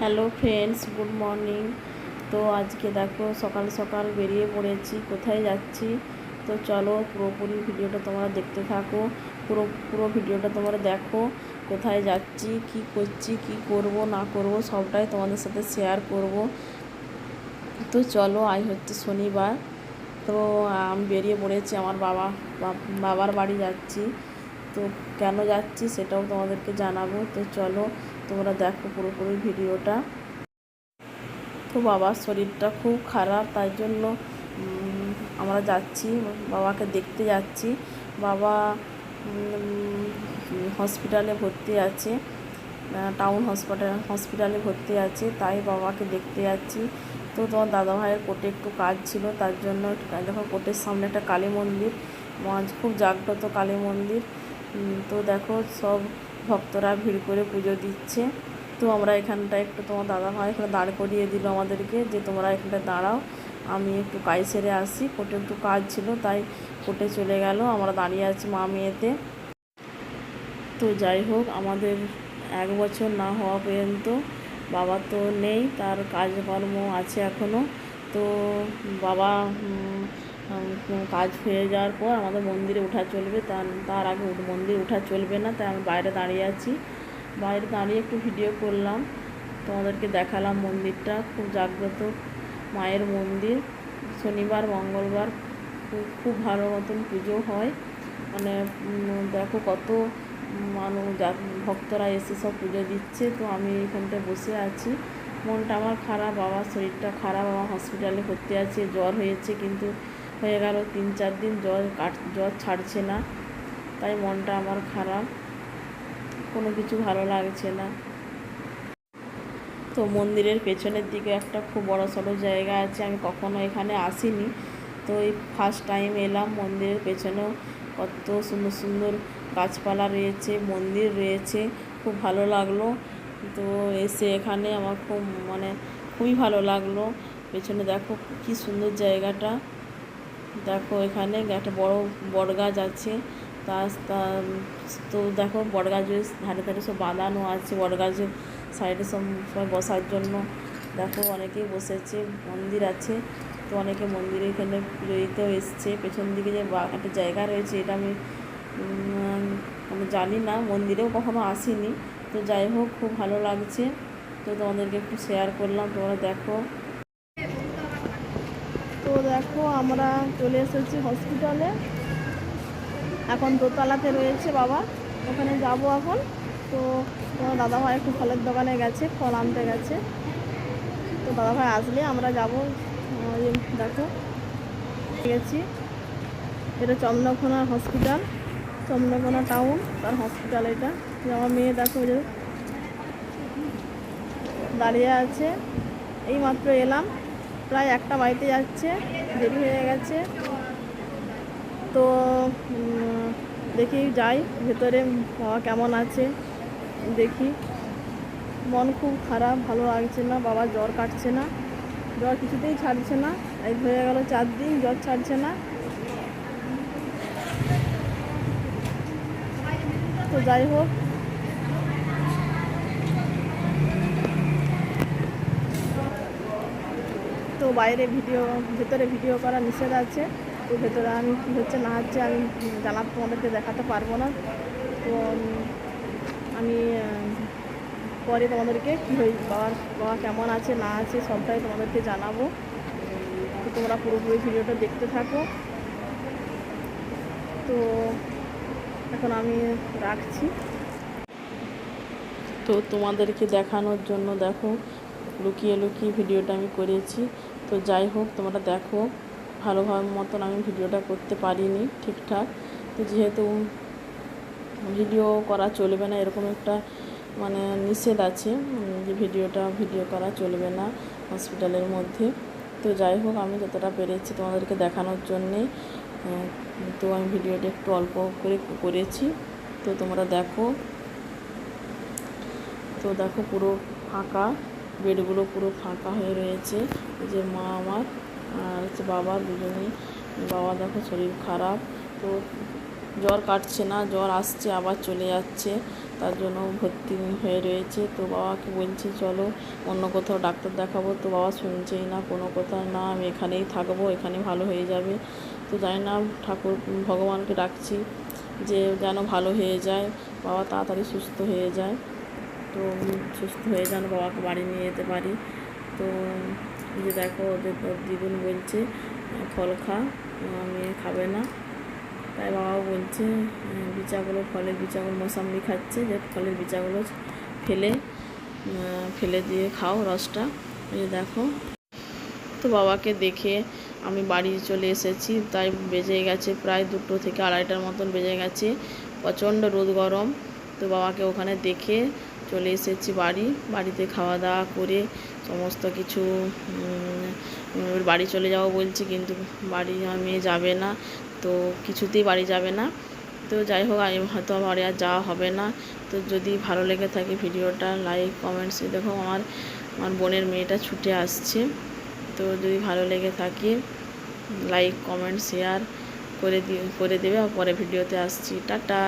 Hello friends, good morning. তো আজকে দেখো সকাল সকাল বেরিয়ে পড়েছি, কোথায় যাচ্ছি? তো চলো পুরোপুরি ভিডিওটা তোমরা দেখতে থাকো, পুরো পুরো ভিডিওটা তোমরা দেখো, কোথায় যাচ্ছি, কি করছি, কি করব, না করব, সবটাই তোমাদের সাথে শেয়ার করব। তো চলো, আজ হচ্ছে শনিবার। তো আমি বেরিয়ে পড়েছি, আমার বাবা, বাবার বাড়ি যাচ্ছি। তো কেন যাচ্ছি সেটাও তোমাদেরকে জানাব। তো চলো তোমরা দেখো পুরোপুরি ভিডিওটা। তো বাবার শরীরটা খুব খারাপ, তাই জন্য আমরা যাচ্ছি, বাবাকে দেখতে যাচ্ছি। বাবা হসপিটালে ভর্তি আছে টাউন হসপিটাল, হসপিটালে ভর্তি আছে, তাই বাবাকে দেখতে যাচ্ছি। তো তোমার দাদা ভাইয়ের কোর্টে একটু কাজ ছিল, তার জন্য দেখো কোর্টের সামনে একটা কালী মন্দির খুব জাগ্রত কালী মন্দির। তো দেখো সব ভক্তরা ভিড় করে পুজো দিচ্ছে। তো আমরা এখানটায় একটু তোমার দাদা ভাই এখানে দাঁড় করিয়ে দিল আমাদেরকে যে তোমরা এখানটায় দাঁড়াও। আমি একটু কাজ সেরে আসি। কোর্টে একটু কাজ ছিল, তাই কোর্টে চলে গেল। আমরা দাঁড়িয়ে আছি মা মেয়েতে। তো যাই হোক, আমাদের এক বছর না হওয়া পর্যন্ত বাবা তো নেই, তার কাজকর্ম আছে এখনও তো বাবা কাজ হয়ে যাওয়ার পর আমাদের মন্দিরে ওঠা চলবে তার তার আগে মন্দিরে ওঠা চলবে না, তাই আমি বাইরে দাঁড়িয়ে আছি। বাইরে দাঁড়িয়ে একটু ভিডিও করলাম তোমাদেরকে দেখালাম মন্দিরটা, খুব জাগ্রত মায়ের মন্দির। শনিবার, মঙ্গলবার খুব ভালো মতন পুজো হয়। মানে দেখো কত মানুষ ভক্তরা এসে সব পুজো দিচ্ছে, তো আমি এখানটায় বসে আছি। মনটা আমার খারাপ, বাবার শরীরটা খারাপ, আমার হসপিটালে ভর্তি আছে, জ্বর হয়েছে, কিন্তু হয়ে গেল, তিন চার দিন জ্বর কাট জ্বর ছাড়ছে না। তাই মনটা আমার খারাপ। কোনো কিছু ভালো লাগছে না। তো মন্দিরের পেছনের দিকে একটা খুব বড় সড়ো জায়গা আছে, আমি কখনো এখানে আসিনি। তো এই ফার্স্ট টাইম এলাম, মন্দিরের পেছনেও কত সুন্দর সুন্দর গাছপালা রয়েছে, মন্দির রয়েছে, খুব ভালো লাগল। তো এসে এখানে আমার খুব মানে খুবই ভালো লাগল। পেছনে দেখো কি সুন্দর জায়গাটা। দেখো এখানে একটা বড় বট গাছ আছে। তা, তা- দেখো বট গাছের ধারে ধারে সব বাঁধানো আছে। বট গাছের সাইডে সব সবাই বসার জন্য দেখো অনেকেই বসেছে, মন্দির আছে। তো অনেকে মন্দিরে এখানে পুজো দিতেও এসছে। পেছন দিকে যে একটা জায়গা রয়েছে এটা আমি আমি জানি না, মন্দিরেও কখনো আসিনি। তো যাই হোক, খুব ভালো লাগছে। তো তোমাদেরকে একটু শেয়ার করলাম। তোমরা দেখো দেখো, আমরা চলে এসেছি হসপিটালে এখন দোতলাতে রয়েছে বাবা, ওখানে যাব এখন। তো তোমার দাদাভাই একটু ফলের দোকানে গেছে, ফল আনতে গেছে। তো দাদাভাই আসলে আমরা যাব দেখো, গেছি। এটা চন্দ্রকোনা হসপিটাল চন্দ্রকোনা টাউন তার হসপিটাল এটা। আমার মেয়ে দেখো যে দাঁড়িয়ে আছে। এই মাত্র এলাম। প্রায় একটা বাড়িতে যাচ্ছে, দেরি হয়ে গেছে। তো দেখি যাই, ভেতরে বাবা কেমন আছে, দেখি। মন খুব খারাপ, ভালো লাগছে না, বাবা জ্বর কাটছে না। জ্বর কিছুতেই ছাড়ছে না, এই হয়ে গেল চার দিন, জ্বর ছাড়ছে না। তো যাই হোক তো বাইরে ভিডিও, ভেতরে ভিডিও করা নিষেধ আছে। তো ভেতরে আমি কী হচ্ছে, না হচ্ছে আমি জানাতে তোমাদেরকে দেখাতে পারব না। তো আমি পরে তোমাদেরকে কী হয়ে বাবার, বাবা কেমন আছে, না আছে, সবটাই তোমাদেরকে জানাব। তো তোমরা পুরোপুরি ভিডিওটা দেখতে থাকো। তো এখন আমি রাখছি। তো তোমাদেরকে দেখানোর জন্য দেখো লুকিয়ে লুকিয়ে ভিডিওটা আমি করেছি। তো যাই হোক, তোমরা দেখো, ভালোভাবে মতন আমি ভিডিওটা করতে পারিনি ঠিকঠাক। তো যেহেতু ভিডিও করা চলবে না, এরকম একটা মানে নিষেধ আছে যে ভিডিওটা, ভিডিও করা চলবে না হসপিটালের মধ্যে। তো যাই হোক, আমি যতটা পেরেছি তোমাদেরকে দেখানোর জন্যে তো আমি ভিডিওটা একটু অল্প করে করেছি। তো তোমরা দেখো, তো দেখো পুরো ফাঁকা। বেডগুলো পুরো ফাঁকা হয়ে রয়েছে। যে মা আমার আর হচ্ছে বাবা দুজনেই। বাবা দেখো শরীর খারাপ, তো জ্বর কাটছে না, জ্বর আসছে, আবার চলে যাচ্ছে। তার জন্য ভর্তি হয়ে রয়েছে। তো বাবাকে বলছে, চলো অন্য কোথাও ডাক্তার দেখাবো। তো বাবা শুনছেই না, কোনো কথা না, আমি এখানেই থাকব এখানে ভালো হয়ে যাবে। তো জানি না, ঠাকুর, ভগবানকে ডাকছি যে যেন ভালো হয়ে যায়। বাবা তাড়াতাড়ি সুস্থ হয়ে যায়। তো সুস্থ হয়ে যেন বাবাকে বাড়ি নিয়ে যেতে পারি। তো যে দেখো ওদের দিদুন বলছে, ফল খা মেয়ে খাবে না। তাই বাবা বলছে বিচাগুলো, ফলের বিচাগুলো, মোসাম্বি খাচ্ছে, যে ফলের বিচাগুলো ফেলে ফেলে দিয়ে খাও রসটা। যে দেখো। তো বাবাকে দেখে আমি বাড়ি চলে এসেছি, তাই বেজে গেছে প্রায় দুটো থেকে আড়াইটার মতন বেজে গেছে, প্রচণ্ড রোদ গরম। তো বাবাকে ওখানে দেখে চলে এসেছি বাড়ি, বাড়িতে খাওয়া দাওয়া করে সমস্ত কিছু বাড়ি চলে যাব বলছি কিন্তু বাড়ি আমার মেয়ে যাবে না, তো কিছুতেই বাড়ি যাবে না। তো যাই হোক আমি হয়তো বাড়ি আর যাওয়া হবে না। তো যদি ভালো লেগে থাকে ভিডিওটা লাইক কমেন্টস দেখো আমার আমার বোনের মেয়েটা ছুটে আসছে। তো যদি ভালো লেগে থাকে লাইক কমেন্ট শেয়ার করে দিয়ে করে দেবে পরে ভিডিওতে আসছি। টাটা!